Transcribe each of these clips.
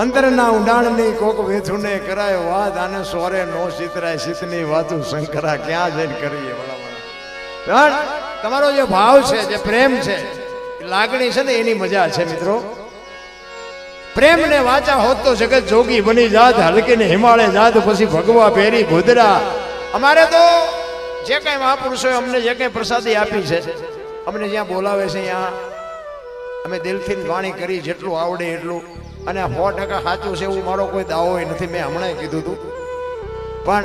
અંતરના ઊંડાણની કોક વેથુને કરાય વાત આને સોરે નો ચિતરાય સિતની વાતું શંકરા ક્યાં જઈને કરીએ. પણ તમારો જે ભાવ છે, જે પ્રેમ છે લાગણી છે ને, એની મજા છે મિત્રો. પ્રેમ ને વાચા હોત તો જગત જોગી બની જાત, હલકીને હિમાલય જાત, પછી ભગવા પહેરી ભૂદરા. અમારે તો જે કઈ મહાપુરુષોએ અમને જે કઈ પ્રસાદી આપી છે, અમને જ્યાં બોલાવે છે ત્યાં અમે દિલથી વાણી કરી, જેટલું આવડે એટલું અને આ સો ટકા સાચું છે એવું મારો કોઈ દાવો નથી. મેં હમણાં કીધું હતું પણ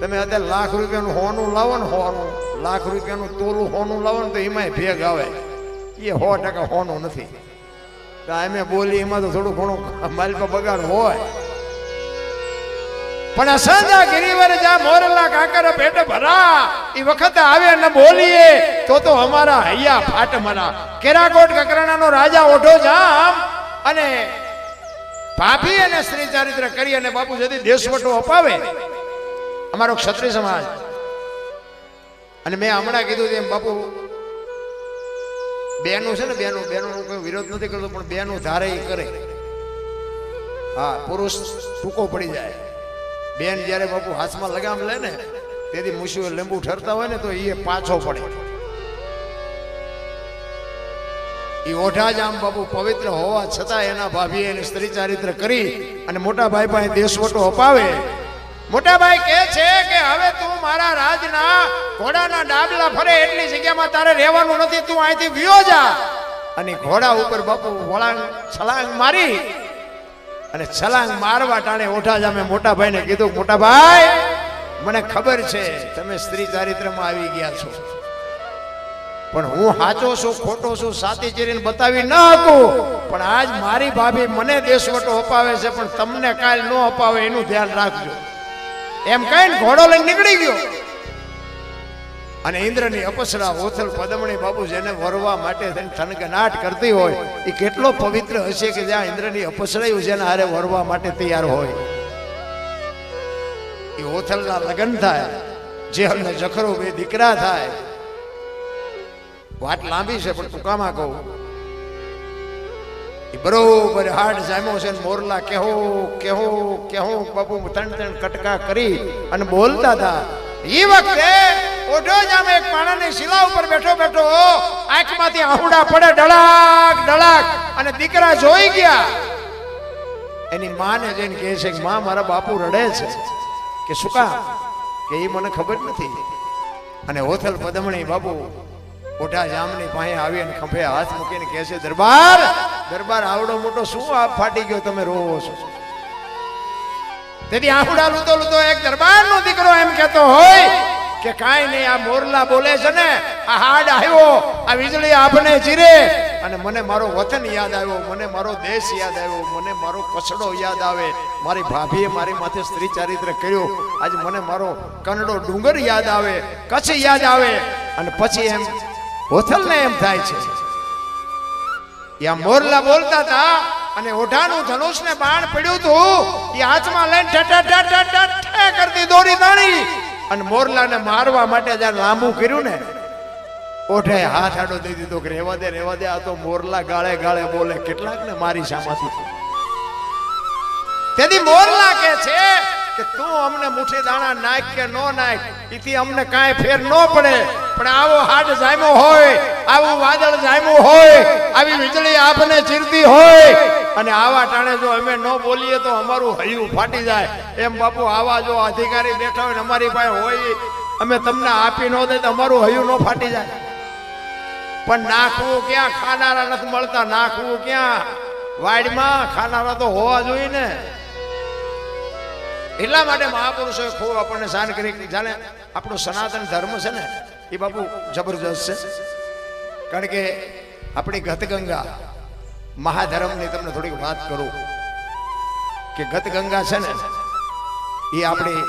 તમે અત્યારે લાખ રૂપિયાનું હોનું લાવો ને હોનું, લાખ રૂપિયાનું તોલું હોનું લાવો ને તો એમાંય ભેગ આવે. એ સો ટકા હોનું નથી. તો બોલી એમાં તો થોડું ઘણું પર બગાડ હોય. પણ અસાંજા ગિરિવર જા મોરલા કાકર પેટ ભરા, એ વખતે આવે ને બોલીએ, તો તો અમારા હૈયા ફાટ મરા કેરાકોટ કકરાણાનો રાજા ઓઢો જામ અને ભાભી અને સ્ત્રી ચારિત્ર કરી અને બાપુ જતી દેશવટો અપાવે. અમારો ક્ષત્રિય સમાજ. અને મેં હમણાં કીધું તેમ બાપુ, બેનું છે ને બેનું બેનું કોઈ વિરોધ નથી કરતો, પણ બેનું ધારે એ કરે. હા, પુરુષ ટૂંકો પડી જાય. બેન જ્યારે બાપુ હાથમાં લગામ લે ને, તેથી મુશીઓ લીંબુ ઠરતા હોય ને તો એ પાછો પડે. એ ઓઢાજામ બાપુ પવિત્ર હોવા છતાં એના ભાભીએ એને સ્ત્રી ચારિત્ર કરી અને મોટા ભાઈ પાસે દેશવટો અપાવે. મોટા ભાઈ કહે છે કે હવે તું મારા રાજના ઘોડાના ડાબલા ફરે એટલી જગ્યામાં તારે રહેવાનું નથી, તું અહીંથી વ્યો જા. અને ઘોડા ઉપર બાપુ વળાંગ, છલાંગ મારી અને છલાંગ મારવા ટાણે ઓઠા જામે મોટા ભાઈને કીધું, મોટા ભાઈ, મને ખબર છે, તમે સ્ત્રી ચારિત્રમાં આવી ગયા છો. પણ હું સાચો છું, ખોટો છું સાતી ચીરીને બતાવી ન હતું પણ આજ મારી ભાભી મને દેશવટો અપાવે છે, પણ તમને કાલ ન અપાવે એનું ધ્યાન રાખજો. એમ કઈ ઘોડો લઈને નીકળી ગયો. અને ઇન્દ્રની અપસરા ઓથલ પદમણી બાબુ જેને વરવા માટે થઈને થનગનાટ કરતી હોય, એ કેટલો પવિત્ર હશે કે જ્યાં ઇન્દ્રની અપસરાયું જેને હારે વરવા માટે તૈયાર હોય. એ ઓથલના લગ્ન થાય, જે અમને જખરો બે દીકરા થાય વાત લાંબી છે, પણ ટૂંકામાં કહું. બરોબર હાડ જામ્યો છે મોરલા કેહો કેહો કેહો, બાપુ, ત્રણ ત્રણ કટકા કરી અને બોલતા હતા. એ વખતે ઓઢો જામે એક પાણાની શિલા ઉપર બેઠો બેઠો આંખમાંથી આહુડા પડે, ડળાક ડળાક, અને દીકરા જોઈ ગયા. એની માને જઈને કહે છે કે, માં, મારા બાપુ રડે છે. કે શું કામ? કે એ મને ખબર નથી. અને હોથલ પદમણી બાપુ મોટા જામની પાસે આવી અને ખંભે હાથ મૂકીને કહે છે, દરબાર દરબાર, આવડો મોટો શું આપ ફાટી ગયો તમે રોવો છો? તેથી આહુડા લૂતો લૂતો એક દરબારનો દીકરો એમ કહેતો હોય કે કાંઈ નહીં, આ મોરલા બોલે છે ને, આ હાડ આવ્યો, આ વીજળી આપને ચીરે અને મને મારો વતન યાદ આવ્યો, મને મારો દેશ યાદ આવ્યો, મને મારો કસડો યાદ આવે. મારી ભાભીએ મારી માથે સ્ત્રી ચારિત્ર કર્યું. આજે મને મારો કનડો ડુંગર યાદ આવે, કચ્છ યાદ આવે. અને પછી એમ હોથલને એમ થાય છે. ત્યાં મોરલા બોલતા હતા અને ઓઢાનું ધનુષ ને બાણ પડ્યું હતું. એ હાથમાં લઈને ઠઠ કરતી દોરી દાણી અને મોરલાને મારવા માટે જ્યારે લાંબુ કર્યું ને, ઓઢે હાથ આડો દઈ દીધો કે રેવા દે રેવા દે, આ તો મોરલા ગાળે ગાળે બોલે કેટલાક ને મારી સામાથી. તેથી મોરલા કે છે કે તું અમને મુઠ્ઠી દાણા નાખ કે નો નાખ, એથી અમને કાંઈ ફેર ન પડે. પણ આવો હાડ જામ્યો હોય, આવું વાદળ જામ્યું હોય, આવી વીજળી આપને ચીરતી હોય. અને આવા ટાણે જો અમે ન બોલીએ તો અમારું હૈયું ફાટી જાય. એમ બાપુ, આવા જો અધિકારી બેઠા હોય અમારી પાસે હોય, અમે તમને આપી ન દે તો અમારું હૈયું ન ફાટી જાય. પણ નાખવું ક્યાં? ખાનારા નથી મળતા, નાખવું ક્યાં? વાડમાં ખાનારા તો હોવા જોઈએ ને. એટલા માટે મહાપુરુષોએ ખૂબ આપણને શાન કરી જાણે આપણો સનાતન ધર્મ છે ને એ બાપુ જબરજસ્ત છે. કારણ કે આપણી ગતગંગા મહાધર્મની તમને થોડીક વાત કરું કે ગતગંગા છે ને, એ આપણી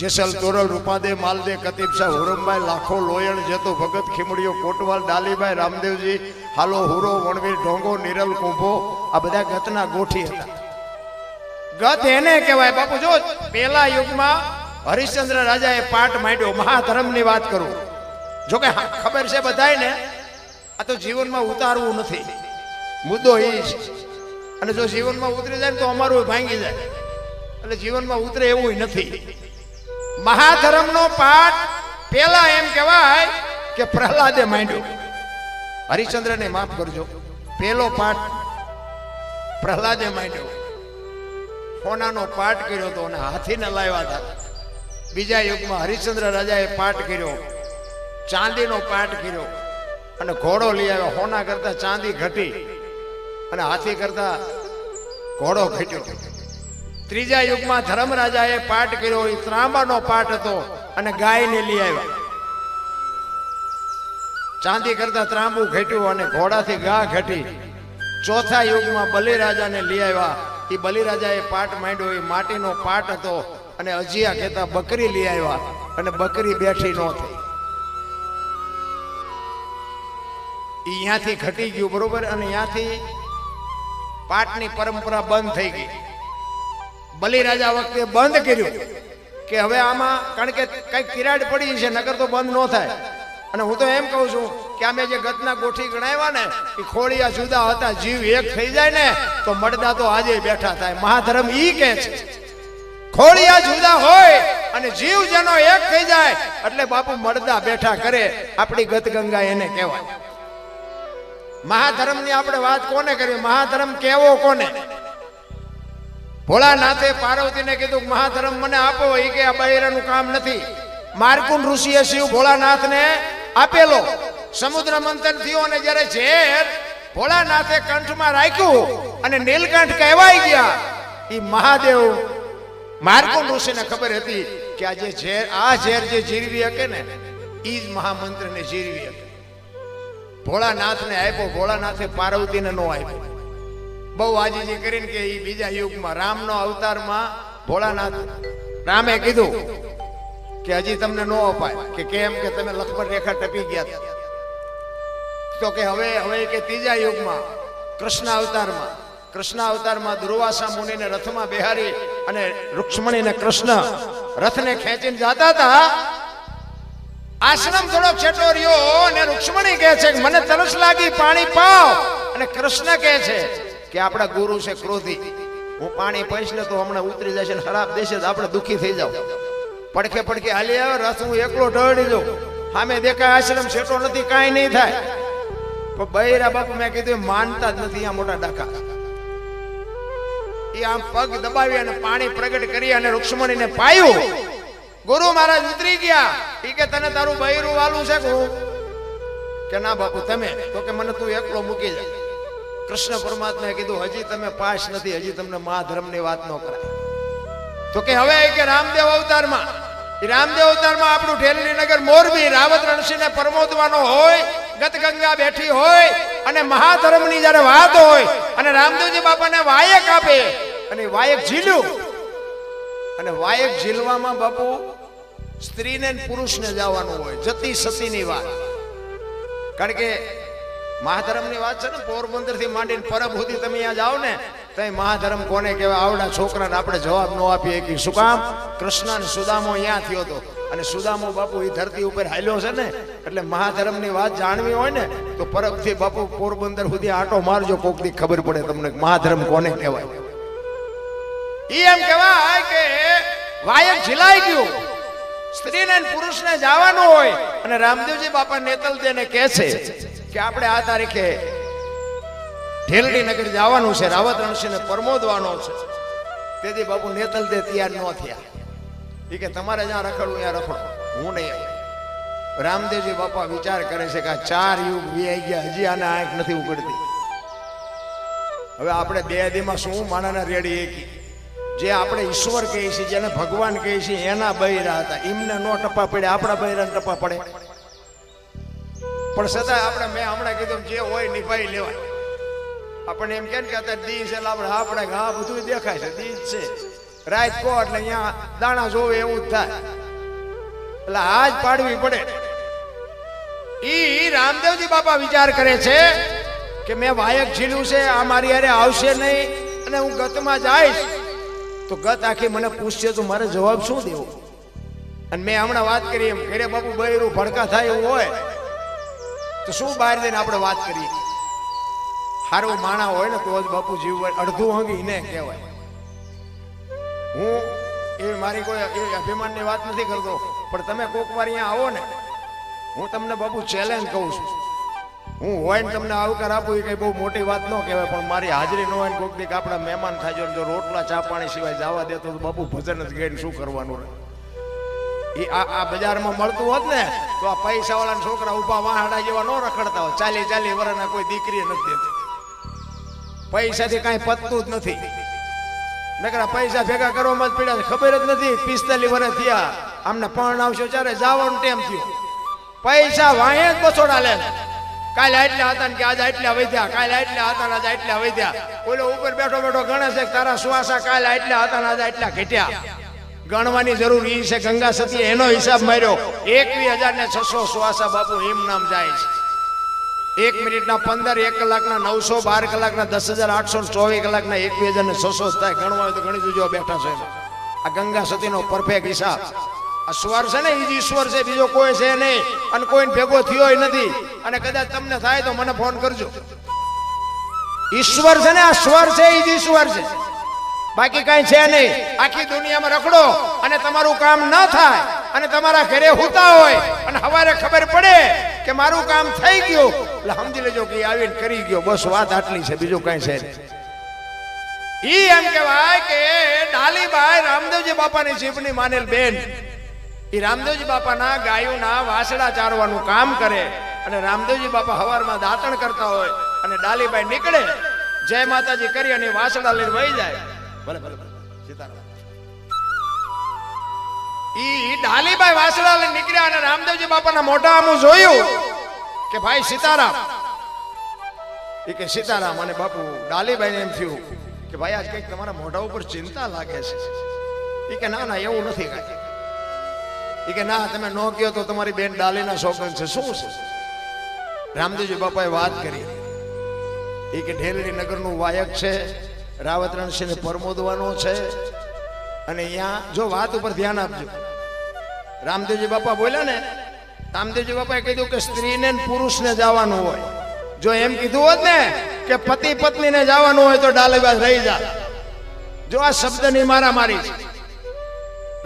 જેસલ તોરલ રૂપાદે માલદે કતીબ શાહ, હુરમભાઈ, લાખો, લોયણ, જેતો ભગત ખીમડીઓ કોટવાલ, ડાલીભાઈ, રામદેવજી, હાલો, હુરો, વણવીર, ઢોંગો, નિરલ, કુંભો, આ બધા ગતના ગોઠી હતા. ગત એને કહેવાય. બાપુ, જો પેલા યુગમાં હરિશ્ચંદ્ર રાજાએ પાઠ માંડ્યો, મહાધર્મની વાત કરું. જો કે ખબર છે બધાયને, આ તો જીવનમાં ઉતારવું નથી. મુદ્દો એ છે. અને જો જીવનમાં ઉતરી જાય તો અમારું ભાંગી જાય. એટલે જીવનમાં ઉતરે એવું નથી. મહાધર્મનો પાઠ પેલા એમ કહેવાય કે પ્રહલાદે માંડ્યો. હરિશ્ચંદ્રને માફ કરજો. પેલો પાઠ પ્રહલાદે માંડ્યો. સોનાનો પાઠ કર્યો હતો અને હાથીને લાવ્યા હતા. બીજા યુગમાં હરિશ્ચંદ્ર રાજાએ પાઠ કર્યો, ચાંદીનો પાઠ કર્યો અને ઘોડો લઈ આવ્યો. હોના કરતા ચાંદી ઘટી અને હાથી કરતા ઘોડો ઘટ્યો. ત્રીજા યુગમાં ધર્મરાજાએ પાઠ કર્યો, એ ત્રાંબાનો પાઠ હતો અને ગાયને લઈ આવ્યા. ચાંદી કરતા ત્રાંબુ ઘટ્યું અને ઘોડાથી ગા ઘટી. ચોથા યુગમાં બલિરાજાને લઈ આવ્યા એ બલિરાજાએ પાટ માંડ્યો એ માટીનો પાટ હતો અને અજિયા કહેતા, બકરી લઈ આવ્યા. અને બકરી બેઠી ન થઈ. અહીંયાથી ઘટી ગયું, બરોબર? અને અહીંયાથી પાટની પરંપરા બંધ થઈ ગઈ. બલિરાજા વખતે બંધ કર્યું કે હવે આમાં, કારણ કે કંઈક તિરાડ પડી છે નગર તો બંધ ન થાય. અને હું તો એમ કહું છું કે અમે જે ગતના ગોઠી ગણાવ્યા ને, એ ખોળિયા જુદા હતા, જીવ એક થઈ જાય ને, તો મળદા તો આજે બેઠા થાય. મહાધર્મ ઈ કે છે. ખોળિયા જુદા હોય અને જીવ જેનો એક થઈ જાય, એટલે બાપુ મળદા બેઠા કરે. આપણી ગત ગંગા એને કહેવાય. મહાધર્મની આપણે વાત કોને કરવી? મહાધર્મ કેવો કોને? ભોળાનાથે પાર્વતીને કીધું કે મહાધર્મ મને આપો એ કે આ બૈરાનું કામ નથી. માર્કુન ઋષિએ શિવ ભોળાનાથને આપેલો. સમુદ્ર મંથન થયું અને જ્યારે ઝેર ભોળાનાથે કંઠમાં રાખ્યું અને નીલકંઠ કહેવાય ગયા, એ મહાદેવ માર્કુંડ ઋષિને ખબર હતી કે આ જે ઝેર, આ ઝેર જે જીરવી શકે ને એ જ મહામંત્રને જીરવી શકે ભોળાનાથને આપ્યો, ભોળાનાથે પાર્વતીને નો આપ્યો બહુ આજીજી કરીને કે એ બીજા યુગમાં, રામનો અવતારમાં ભોળાનાથ રામે કીધું કે હજી તમને નો અપાય, કે કેમ કે તમે લક્ષ્મણ રેખા ટપી ગયા હતા. તો કે હવે હવે કે ત્રીજા યુગમાં, કૃષ્ણ અવતારમાં કૃષ્ણ અવતારમાં દુર્વાસા મુનિને રથમાં બેહારી અને રૂક્ષ્મણીને કૃષ્ણ રથને ખેંચીને જતા હતા. આશ્રમ થોડો છેટો રહ્યો અને રૂક્ષ્મણી કહે છે મને તરસ લાગી, પાણી પાવ અને કૃષ્ણ કહે છે કે, આપણા ગુરુ છે ક્રોધી. હું પાણી પહીશ ને તો હમણાં ઉતરી જશે ને ખરાબ દેશે તો આપણે દુઃખી થઈ જાવ. પડખે પડખે હાલી આવે રથ હું એકલો ઢળી જાઉં સામે દેખાય આશ્રમ છેટો નથી, કાંઈ નહીં થાય. બૈરા બાપુ મેં કીધું માનતા જ નથી આ મોટા ડાકા. એ આમ પગ દબાવી અને પાણી પ્રગટ કરી અને રુક્ષ્મણીને પાયું. ગુરુ મહારાજ ઉતરી ગયા. ઈ કે, તને તારું બૈરું વાલું છે કે કે, ના બાપુ, તમે. તો કે, મને તું એકલો મૂકી જાય કૃષ્ણ પરમાત્માએ કીધું, હજી તમે પાસ નથી, હજી તમને મા ધર્મની વાત ન કરાય. તો કે, હવે કે, રામદેવ અવતારમાં. રામદેવ અવતારમાં આપણું ઢેલની નગર મોરબી, રાવત રણસિંહને પરમોદવાનો હોય ગત ગંગા બેઠી હોય અને મહાધર્મની જ્યારે વાત હોય અને રામદેવજી બાપાને વાયક આપે અને વાયક ઝીલ્યું, અને વાયક ઝીલવામાં બાપુ સ્ત્રીને પુરુષને જવાનું હોય, જતી સતીની વાત. કારણ કે મહાધર્મની વાત છે ને પોરબંદરથી માંડીને પરબ સુધી તમે અહીંયા જાઓ ને, તો મહાધર્મ કોને કહેવાય? આવડા છોકરાને આપણે જવાબ ન આપીએ. કે શું કામ? કૃષ્ણ સુદામો અહીંયા થયો હતો અને સુદામો બાપુ એ ધરતી ઉપર હાલ્યો છે ને, એટલે મહાધર્મની વાત જાણવી હોય ને, તો પરબથી બાપુ પોરબંદર સુધી આટો મારજો કોક દી ખબર પડે તમને મહાધર્મ કોને કહેવાય. એ એમ કહેવાય કે વાયક ઝીલાઈ ગયું. સ્ત્રીને પુરુષને જવાનું હોય, અને રામદેવજી બાપા નેતલ દેને કહે છે કે આપણે આ તારીખે ઢેલડી નગર જવાનું છે, રાવત રણસિંહને પરમોદવાનો છે. તેથી બાપુ નેતલ દે તૈયાર ન થયા. એ કે તમારે જ્યાં રખડવું ત્યાં રખડો. હું નહીં આવું. રામદેવજી બાપા વિચાર કરે છે કે આ ચાર યુગ વ્યાઈ ગયા, હજી આને આંખ નથી ઉગડતી. હવે આપણે બે દીમાં શું માણાના રેડી એકી? જે આપણે ઈશ્વર કહીએ છીએ જેને ભગવાન કહીએ છીએ એના બૈરા હતા. એમને નો ટપા પડે, આપણા બૈરાને ટપા પડે. પણ છતાં આપણે મેં હમણાં કીધું જે હોય નિભાઈ લેવાય. આપણને એમ કે અત્યારે દી છે આપણે આપણે હા બધું દેખાય છે, દી છે. રાત કો એટલે અહીંયા દાણા જોવે એવું જ થાય. એટલે આજ પાડવી પડે. ઈ રામદેવજી બાપા વિચાર કરે છે કે મેં વાયક ઝીલ્યું છે, આ મારી હારે આવશે નહીં અને હું ગતમાં જઈશ. તો ગત આખી મને પૂછશે, તો મારે જવાબ શું દેવો? અને મેં હમણાં વાત કરી એમ, ઘેરે બાપુ બૈરું ભડકા થાય એવું હોય, તો શું બહાર જઈને આપણે વાત કરીએ? સારું માણા હોય ને તો જ બાપુ જીવ અડધું અંગી ને કહેવાય. હું એ મારી કોઈ એ અભિમાનની વાત નથી કરતો, પણ તમે કોક વાર અહીંયા આવો ને, હું તમને બાપુ ચેલેન્જ કહું છું. હું હોય ને તમને આવકાર આપું, એ કઈ બહુ મોટી વાત ન કહેવાય, પણ મારી હાજરી ન હોય ને કોઈક દીક આપણા મહેમાન થાય જો રોટલા, ચા, પાણી સિવાય જવા દેતો તો બાપુ ભજન જ ગઈને શું કરવાનું રહે? એ આ આ બજારમાં મળતું હોત ને, તો આ પૈસા વાળા છોકરા ઊભા વાહડા જેવા ન રખડતા હોય. ચાલી ચાલી વરના કોઈ દીકરી નથી દેતી. પૈસાથી કાંઈ પતતું જ નથી. નકરા પૈસા ભેગા કરવામાં જ પડ્યા. ખબર જ નથી, પિસ્તાલીસ વર્ષ થયા. આમને પણ આવશે ચારે જવાનું ટેમ થયો. પૈસા વાંહે જ બસોડા લે કાલે આટલા હતા ને કે આજે આટલા વધ્યા, કાલે આટલા હતા ને આજે આટલા વધ્યા. ઓલો ઉપર બેઠો બેઠો ગણે છે તારા શ્વાસા કાલે આટલા હતા ને આજે આટલા ઘટ્યા. ગણવાની જરૂર એ છે, ગંગા સતી એનો હિસાબ માર્યો. એકવીસ હજાર ને છસો સુવાસા બાપુ એમ નામ જાય છે. એક મિનિટના પંદર, એક કલાકના નવસો, બાર કલાકના દસ હજાર, આઠસો, ચોવીસ કલાકના એકવીસ હજાર ને છસો થાય. ગણવા હોય તો ગણી જોજો બેઠા છે આ ગંગા સતીનો પરફેક્ટ હિસાબ. આ સ્વર છે ને એ જ ઈશ્વર છે, બીજો કોઈ છે નહીં. અને કોઈને ભેગો થયો નથી. અને કદાચ તમને થાય તો મને ફોન કરજો. ઈશ્વર છે ને, આ સ્વર છે એ જ ઈશ્વર છે. બાકી કઈ છે નહીં. આખી દુનિયામાં રખડો અને તમારું કામ ન થાય. અને તમારા ઘરે હોતા હોય અને હવારે ખબર પડે કે મારું કામ થઈ ગયું. એટલે સમજી લેજો કે આવીને કરી ગયો. બસ વાત આટલી છે. બીજું કઈ છે ઈ એમ કહેવાય કે ડાલીબાઈ રામદેવજી બાપાની જીભની માનેલ બેન. એ રામદેવજી બાપાના ગાયોના વાસડા ચારવાનું કામ કરે અને રામદેવજી બાપા હવારમાં દાંતણ કરતા હોય અને ડાલીબાઈ નીકળે. જય માતાજી કરી અને વાસડા લઈને વહી જાય. ભલે ભલે ભલે. સીતારામ. ઈ ડાલીભાઈ વાસડા નીકળ્યા અને રામદેવજી બાપાના મોટા આમું જોયું કે ભાઈ સીતારામ. એ કે સીતારામ અને બાપુ ડાલીભાઈને એમ થયું કે ભાઈ આજ કંઈક તમારા મોઢા ઉપર ચિંતા લાગે છે. એ કે ના ના, એવું નથી કાંઈ. એ કે ના, તમે ન કહો તો તમારી બેન ડાલીના શોખન છે. શું છે? રામદેવજી બાપાએ વાત કરી. એ કે ઢેલડી નગરનું વાયક છે રાવત રણસિંહને પરમોદવાનો છે. અને અહીંયા જો વાત ઉપર ધ્યાન આપજો. રામદેવજી બાપા બોલ્યા ને, રામદેવજી બાપાએ કીધું કે સ્ત્રીને પુરુષને જવાનું હોય. જો એમ કીધું હોત ને કે પતિ પત્નીને જવાનું હોય તો ડાલેબાજ રહી જા. જો આ શબ્દની મારામારી છે.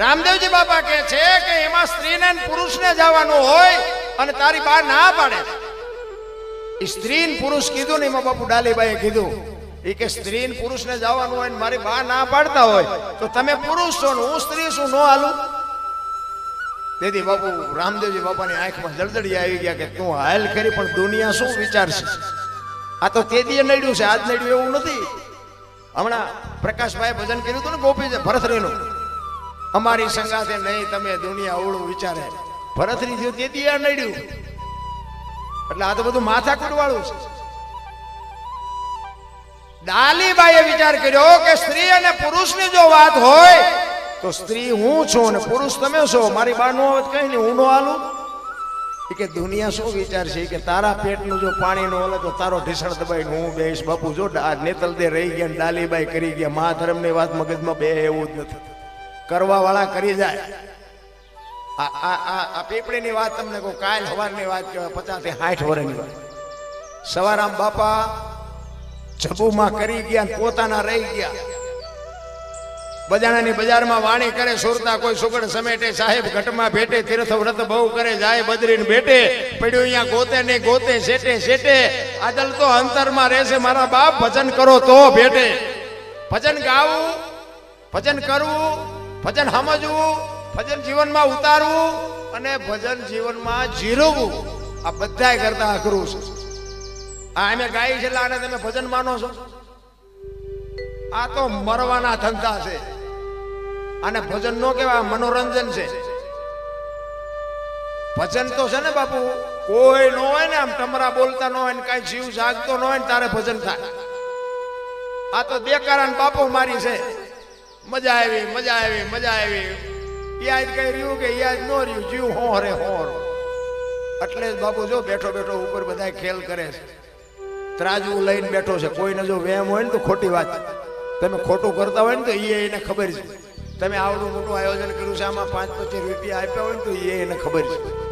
રામદેવજી બાપા કહે છે કે એમાં સ્ત્રીને પુરુષને જવાનું હોય અને તારી બા ના પાડે. સ્ત્રી પુરુષ કીધું ને, એમાં બાપુ ડાલીબાઈએ કીધું એ કે સ્ત્રી ને પુરુષને જવાનું હોય ને મારી બા ના પાડતા હોય, તો તમે પુરુષ છો ને હું સ્ત્રી છું, નો હાલું? તેથી બાપુ રામદેવજી બાપાની આંખમાં જળદડી આવી ગયા કે તું હાલ ખરી પણ દુનિયા શું વિચારશે? આ તો તે દીએ નડ્યું છે, આજ નડ્યું એવું નથી. હમણાં પ્રકાશભાઈ ભજન કર્યું હતું ને ગોપી ભરતરીનું. અમારી સંગાથે નહીં તમે દુનિયા અવળું વિચારે. ભરતરી થયું તે દીએ નડ્યું. એટલે આ તો બધું માથા કુટવાળું છે. ડાલીબાઈએ વિચાર કર્યો કે સ્ત્રી અને પુરુષની જો વાત હોય, તો સ્ત્રી હું છું અને પુરુષ તમે છો? મારી બા નો હોત કઈ નહીં હું નો હાલું? કે દુનિયા શું વિચાર છે? કે તારા પેટનું જો પાણી નો હલે તો તારો ઢીસણ દબાઈ હું બેસ બાપુ, જો આ નેતલ દે રહી ગયા ને ડાલીબાઈ કરી ગયા, મા ધર્મની વાત મગજમાં બે એવું જ નથી. કરવા વાળા કરી જાય. આ આ આ પીપળીની વાત તમને કહું, કાલ સવારની વાત કહેવાય પચાસથી સાઠ વર્ષની વાત. સવારામ બાપા જબુમાં કરી ગયા પોતાના રહી ગયા. બજાણાની બજારમાં વાણી કરે સુરતા કોઈ સુગડ સમેટે સાહેબ ઘટમાં ભેટે તીર્થ વ્રત બહુ કરે જાય બદરીને ભેટે. પડ્યું અહીંયા ગોતે ને ગોતે શેટે શેટે. આદલ તો અંતરમાં રહેશે મારા બાપ ભજન કરો તો ભેટે. ભજન ગાવું ભજન કરવું ભજન સમજવું ભજન જીવનમાં ઉતારવું અને ભજન જીવનમાં જીરવવું આ બધાય કરતા અઘરું છે. આ અમે ગાય છે આને તમે ભજન માનો છો? આ તો મરવાના ધંધા છે. આને ભજન નો કેવા મનોરંજન છે. ભજન તો છે ને બાપુ, કોઈ નો હોય ને આમ ટમરા બોલતા ન હોય ને કાંઈ જીવ જાગતો ન હોય ને તારે ભજન થાય. આ તો દેકારા બાપુ મારી છે. મજા આવી મજા આવી મજા આવી. યાદ કઈ રહ્યું કે યાદ ન રહ્યું? જીવ હોરે હોર. એટલે જ બાપુ જો બેઠો બેઠો ઉપર બધા ખેલ કરે છે. ત્રાજવું લઈને બેઠો છે. કોઈને જો વેમ હોય ને તો ખોટી વાત. તમે ખોટું કરતા હોય ને તો એ એને ખબર છે. તમે આવડું મોટું આયોજન કર્યું છે, આમાં પાંચ પચીસ રૂપિયા આપ્યા હોય ને તો એ એને ખબર છે.